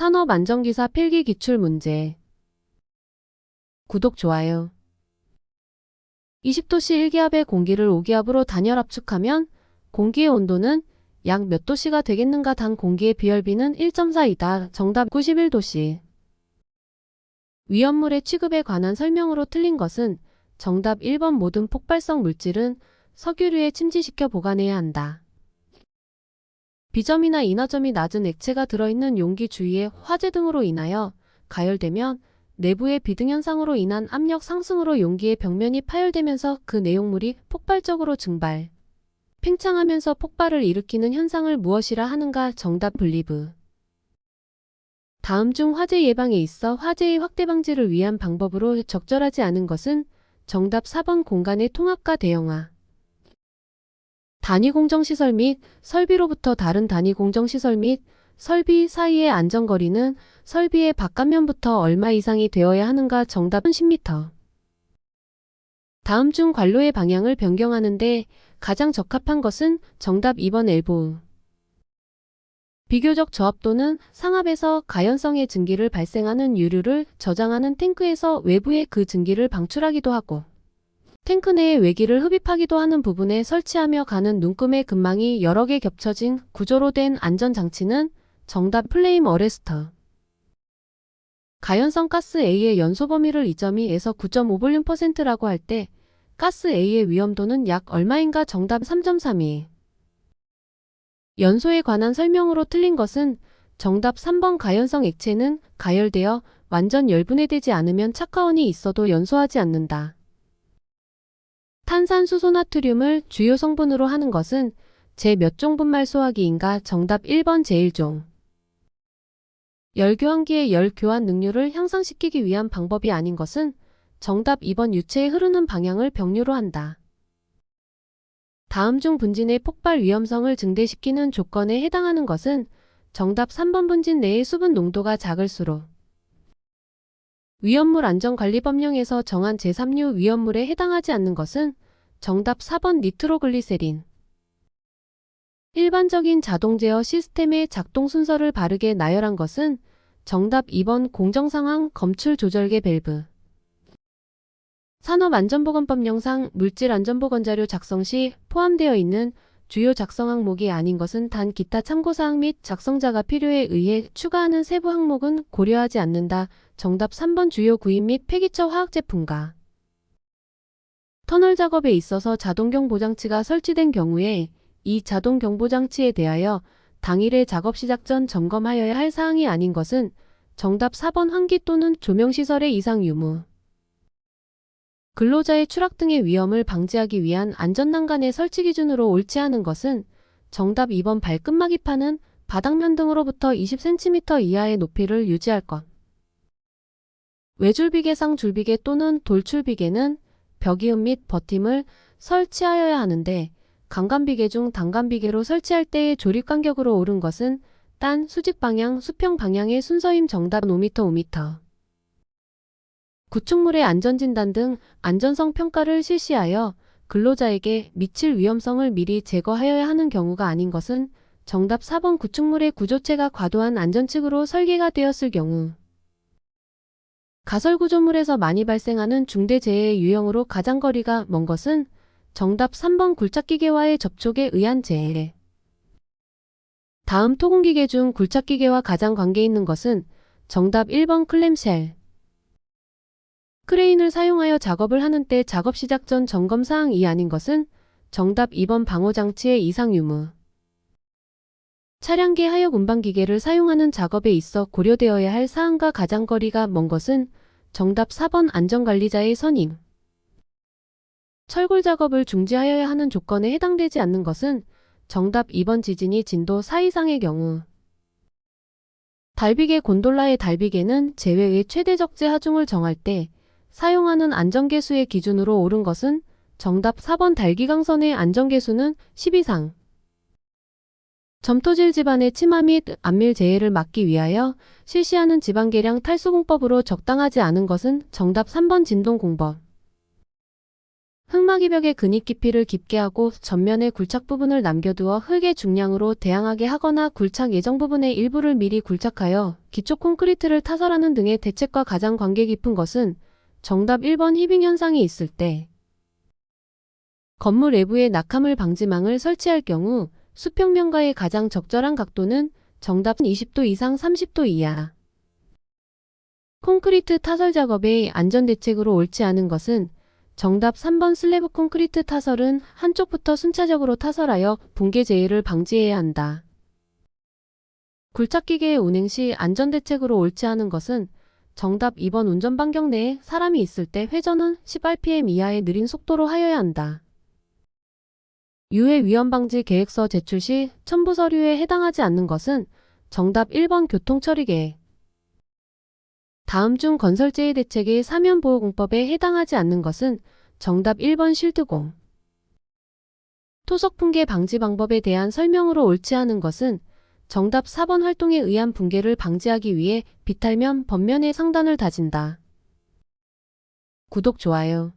산업안전기사 필기 기출 문제. 구독, 좋아요. 20도씨 1기압의 공기를 5기압으로 단열 압축하면 공기의 온도는 약 몇 도씨가 되겠는가 단 공기의 비열비는 1.4이다. 정답 91도씨. 위험물의 취급에 관한 설명으로 틀린 것은 정답 1번 모든 폭발성 물질은 석유류에 침지시켜 보관해야 한다. 비점이나 인화점이 낮은 액체가 들어있는 용기 주위에 화재 등으로 인하여 가열되면 내부의 비등 현상으로 인한 압력 상승으로 용기의 벽면이 파열되면서 그 내용물이 폭발적으로 증발, 팽창하면서 폭발을 일으키는 현상을 무엇이라 하는가 정답 블리브. 다음 중 화재 예방에 있어 화재의 확대 방지를 위한 방법으로 적절하지 않은 것은 정답 4번 공간의 통합과 대형화. 단위 공정시설 및 설비로부터 다른 단위 공정시설 및 설비 사이의 안전거리는 설비의 바깥면부터 얼마 이상이 되어야 하는가 정답은 10m. 다음 중 관로의 방향을 변경하는데 가장 적합한 것은 정답 2번 엘보우. 비교적 저압도는 상압에서 가연성의 증기를 발생하는 유류를 저장하는 탱크에서 외부에 그 증기를 방출하기도 하고 탱크 내에 외기를 흡입하기도 하는 부분에 설치하며 가는 눈금의 근망이 여러 개 겹쳐진 구조로 된 안전장치는 정답 플레임 어레스터. 가연성 가스 A의 연소 범위를 2.2에서 9.5볼륨%라고 할 때 가스 A의 위험도는 약 얼마인가 정답 3.32. 연소에 관한 설명으로 틀린 것은 정답 3번 가연성 액체는 가열되어 완전 열분해되지 않으면 착화원이 있어도 연소하지 않는다. 탄산수소 나트륨을 주요 성분으로 하는 것은 제 몇 종 분말 소화기인가 정답 1번 제1종. 열교환기의 열 교환 능률을 향상시키기 위한 방법이 아닌 것은 정답 2번 유체의 흐르는 방향을 병류로 한다. 다음 중 분진의 폭발 위험성을 증대시키는 조건에 해당하는 것은 정답 3번 분진 내의 수분 농도가 작을수록 위험물 안전관리법령에서 정한 제3류 위험물에 해당하지 않는 것은 정답 4번 니트로글리세린. 일반적인 자동 제어 시스템의 작동 순서를 바르게 나열한 것은 정답 2번 공정상황 검출 조절계 밸브. 산업안전보건법령상 물질안전보건자료 작성 시 포함되어 있는 주요 작성 항목이 아닌 것은 단 기타 참고사항 및 작성자가 필요에 의해 추가하는 세부 항목은 고려하지 않는다. 정답 3번 주요 구입 및 폐기처 화학제품과 터널 작업에 있어서 자동 경보장치가 설치된 경우에 이 자동 경보장치에 대하여 당일의 작업 시작 전 점검하여야 할 사항이 아닌 것은 정답 4번 환기 또는 조명시설의 이상 유무. 근로자의 추락 등의 위험을 방지하기 위한 안전난간의 설치 기준으로 옳지 않은 것은 정답 2번 발끝막이 파는 바닥면 등으로부터 20cm 이하의 높이를 유지할 것. 외줄비계상 줄비계 또는 돌출비계는 벽이음 및 버팀을 설치하여야 하는데 강간비계 중 단간비계로 설치할 때의 조립 간격으로 옳은 것은 딴 수직 방향, 수평 방향의 순서임 정답 5m 5m. 구축물의 안전진단 등 안전성 평가를 실시하여 근로자에게 미칠 위험성을 미리 제거하여야 하는 경우가 아닌 것은 정답 4번 구축물의 구조체가 과도한 안전측으로 설계가 되었을 경우 가설 구조물에서 많이 발생하는 중대재해의 유형으로 가장 거리가 먼 것은 정답 3번 굴착기계와의 접촉에 의한 재해. 다음 토공기계 중 굴착기계와 가장 관계 있는 것은 정답 1번 클램쉘. 크레인을 사용하여 작업을 하는 때 작업 시작 전 점검 사항이 아닌 것은 정답 2번 방호장치의 이상 유무. 차량계 하역 운반기계를 사용하는 작업에 있어 고려되어야 할 사항과 가장 거리가 먼 것은 정답 4번 안전관리자의 선임. 철골 작업을 중지하여야 하는 조건에 해당되지 않는 것은 정답 2번 지진이 진도 4 이상의 경우. 달비계 곤돌라의 달비계는 제외의 최대 적재 하중을 정할 때 사용하는 안전계수의 기준으로 옳은 것은 정답 4번 달기강선의 안전계수는 10 이상. 점토질 집안의 침하 및 안밀 재해를 막기 위하여 실시하는 지방계량 탈수공법으로 적당하지 않은 것은 정답 3번 진동공법. 흙막이 벽의 근입 깊이를 깊게 하고 전면에 굴착 부분을 남겨두어 흙의 중량으로 대항하게 하거나 굴착 예정 부분의 일부를 미리 굴착하여 기초 콘크리트를 타설하는 등의 대책과 가장 관계 깊은 것은 정답 1번 히빙 현상이 있을 때 건물 외부에 낙하물 방지망을 설치할 경우 수평면과의 가장 적절한 각도는 정답 20도 이상 30도 이하. 콘크리트 타설 작업의 안전대책으로 옳지 않은 것은 정답 3번 슬래브 콘크리트 타설은 한쪽부터 순차적으로 타설하여 붕괴 재해를 방지해야 한다. 굴착기계의 운행 시 안전대책으로 옳지 않은 것은 정답 2번 운전 반경 내에 사람이 있을 때 회전은 10rpm 이하의 느린 속도로 하여야 한다. 유해 위험 방지 계획서 제출 시 첨부 서류에 해당하지 않는 것은 정답 1번 교통 처리 계획. 다음 중 건설재해 대책의 사면 보호 공법에 해당하지 않는 것은 정답 1번 실드공. 토속 붕괴 방지 방법에 대한 설명으로 옳지 않은 것은 정답 4번 활동에 의한 붕괴를 방지하기 위해 비탈면 번면의 상단을 다진다. 구독, 좋아요.